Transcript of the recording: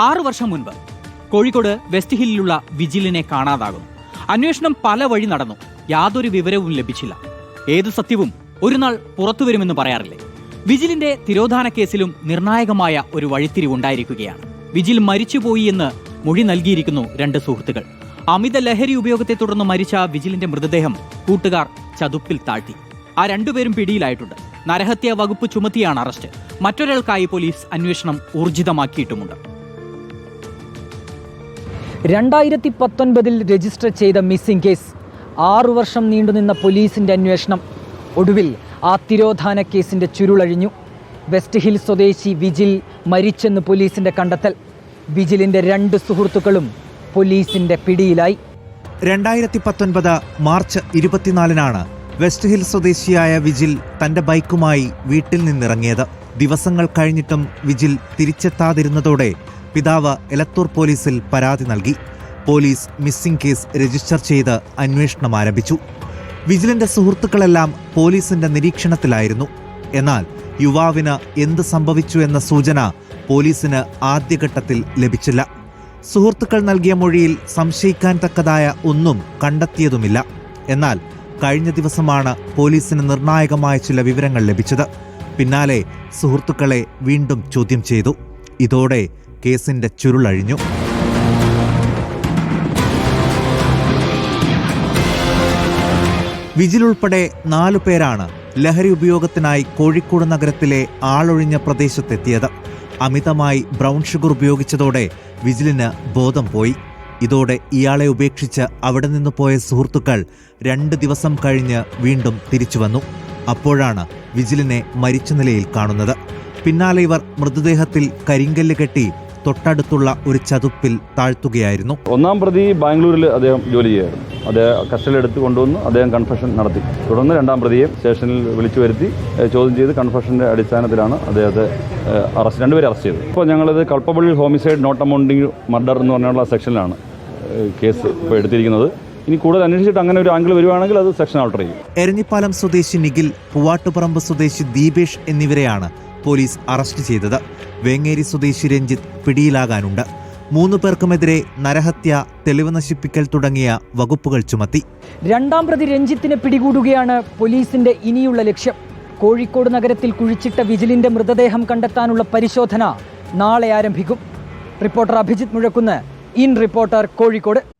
ആറു വർഷം മുൻപ് കോഴിക്കോട് വെസ്റ്റ് ഹില്ലിലുള്ള വിജിലിനെ കാണാതാകുന്നു. അന്വേഷണം പല വഴി നടന്നു. യാതൊരു വിവരവും ലഭിച്ചില്ല. ഏത് സത്യവും ഒരു നാൾ പുറത്തു വരുമെന്ന് പറയാറില്ലേ? വിജിലിന്റെ തിരോധാന കേസിലും നിർണായകമായ ഒരു വഴിത്തിരിവുണ്ടായിരിക്കുകയാണ് വിജിൽ മരിച്ചുപോയി എന്ന് മൊഴി നൽകിയിരിക്കുന്നു രണ്ട് സുഹൃത്തുക്കൾ. അമിത ലഹരി ഉപയോഗത്തെ തുടർന്ന് മരിച്ച വിജിലിന്റെ മൃതദേഹം കൂട്ടുകാർ ചതുപ്പിൽ താഴ്ത്തി. ആ രണ്ടുപേരും പിടിയിലായിട്ടുണ്ട്. നരഹത്യാ വകുപ്പ് ചുമത്തിയാണ് അറസ്റ്റ്. മറ്റൊരാൾക്കായി പോലീസ് അന്വേഷണം ഊർജിതമാക്കിയിട്ടുമുണ്ട്. രണ്ടായിരത്തി പത്തൊൻപതിൽ രജിസ്റ്റർ ചെയ്ത മിസ്സിംഗ് കേസ്. ആറു വർഷം നീണ്ടുനിന്ന പോലീസിന്റെ അന്വേഷണം ഒടുവിൽ ആ തിരോധാന കേസിന്റെ ചുരുളഴിഞ്ഞു. വെസ്റ്റ് ഹിൽ സ്വദേശി വിജിൽ മരിച്ചെന്ന് പോലീസിന്റെ കണ്ടെത്തൽ. വിജിലിന്റെ രണ്ട് സുഹൃത്തുക്കളും പോലീസിന്റെ പിടിയിലായി. രണ്ടായിരത്തി പത്തൊൻപത് മാർച്ച് ഇരുപത്തിനാലിനാണ് വെസ്റ്റ് ഹിൽ സ്വദേശിയായ വിജിൽ തന്റെ ബൈക്കുമായി വീട്ടിൽ നിന്നിറങ്ങിയത്. ദിവസങ്ങൾ കഴിഞ്ഞിട്ടും വിജിൽ തിരിച്ചെത്താതിരുന്നതോടെ പിതാവ് എലത്തൂർ പോലീസിൽ പരാതി നൽകി. പോലീസ് മിസ്സിംഗ് കേസ് രജിസ്റ്റർ ചെയ്ത് അന്വേഷണം ആരംഭിച്ചു. വിജിലിന്റെ സുഹൃത്തുക്കളെല്ലാം പോലീസിന്റെ നിരീക്ഷണത്തിലായിരുന്നു. എന്നാൽ യുവാവിന് എന്ത് സംഭവിച്ചു എന്ന സൂചന പോലീസിന് ആദ്യഘട്ടത്തിൽ ലഭിച്ചില്ല. സുഹൃത്തുക്കൾ നൽകിയ മൊഴിയിൽ സംശയിക്കാൻ തക്കതായ ഒന്നും കണ്ടെത്തിയതുമില്ല. എന്നാൽ കഴിഞ്ഞ ദിവസമാണ് പോലീസിന് നിർണായകമായ ചില വിവരങ്ങൾ ലഭിച്ചത്. പിന്നാലെ സുഹൃത്തുക്കളെ വീണ്ടും ചോദ്യം ചെയ്തു. ഇതോടെ കേസിന്റെ ചുരുളഴിഞ്ഞു വിജിൽ ഉൾപ്പെടെ നാലു പേരാണ് ലഹരി ഉപയോഗത്തിനായി കോഴിക്കോട് നഗരത്തിലെ ആളൊഴിഞ്ഞ പ്രദേശത്തെത്തിയത്. അമിതമായി ബ്രൗൺ ഷുഗർ ഉപയോഗിച്ചതോടെ വിജിലിന് ബോധം പോയി. ഇതോടെ ഇയാളെ ഉപേക്ഷിച്ച് അവിടെ നിന്ന് പോയ സുഹൃത്തുക്കൾ രണ്ട് ദിവസം കഴിഞ്ഞ് വീണ്ടും തിരിച്ചു വന്നു. അപ്പോഴാണ് വിജിലിനെ മരിച്ച നിലയിൽ കാണുന്നത്. പിന്നാലെ ഇവർ മൃതദേഹത്തിൽ കരിങ്കല്ല് കെട്ടി തൊട്ടടുത്തുള്ള ഒരു ചതുപ്പിൽ താഴ്ത്തുകയായിരുന്നു. ഒന്നാം പ്രതി ബാംഗ്ലൂരിൽ അദ്ദേഹം ജോലി ചെയ്യുന്നു അദ്ദേഹം കസ്റ്റഡി എടുത്ത് കൊണ്ടുവന്ന്. അദ്ദേഹം കൺഫഷൻ നടത്തി. തുടർന്ന് രണ്ടാം പ്രതിയെ സ്റ്റേഷനിൽ വിളിച്ചു വരുത്തി ചോദ്യം ചെയ്ത് കൺഫഷന്റെ അടിസ്ഥാനത്തിലാണ് അദ്ദേഹത്തെ അറസ്റ്റ് രണ്ടുപേരെ അറസ്റ്റ് ചെയ്തത്. ഇപ്പോൾ ഞങ്ങളിത് culpable homicide not amounting murder എന്ന് പറഞ്ഞുള്ള സെക്ഷനിലാണ് കേസ് ഇപ്പോൾ എടുത്തിരിക്കുന്നത്. ഇനി കൂടുതൽ അന്വേഷിച്ചിട്ട് അങ്ങനെ ഒരു ആംഗിൾ വരുവാണെങ്കിൽ അത് സെക്ഷൻ ആൾട്ടർ ചെയ്യും. എരഞ്ഞിപ്പാലം സ്വദേശി നിഖിൽ പൂവാട്ടുപറമ്പ് സ്വദേശി ദീപേഷ് എന്നിവരെയാണ് പോലീസ് അറസ്റ്റ് ചെയ്തത്. വേങ്ങേരി സ്വദേശി രഞ്ജിത്ത് പിടിയിലാകാനുണ്ട്. മൂന്ന് പേർക്കുമെതിരെ നരഹത്യ തെളിവ് നശിപ്പിക്കൽ തുടങ്ങിയ വകുപ്പുകൾ ചുമത്തി. രണ്ടാം പ്രതി രഞ്ജിത്തിനെ പിടികൂടുകയാണ് പോലീസിന്റെ ഇനിയുള്ള ലക്ഷ്യം. കോഴിക്കോട് നഗരത്തിൽ കുഴിച്ചിട്ട വിജിലിന്റെ മൃതദേഹം കണ്ടെത്താനുള്ള പരിശോധന നാളെ ആരംഭിക്കും. Reporter Abhijith Muzhakkunnu. In reporter Kozhikode.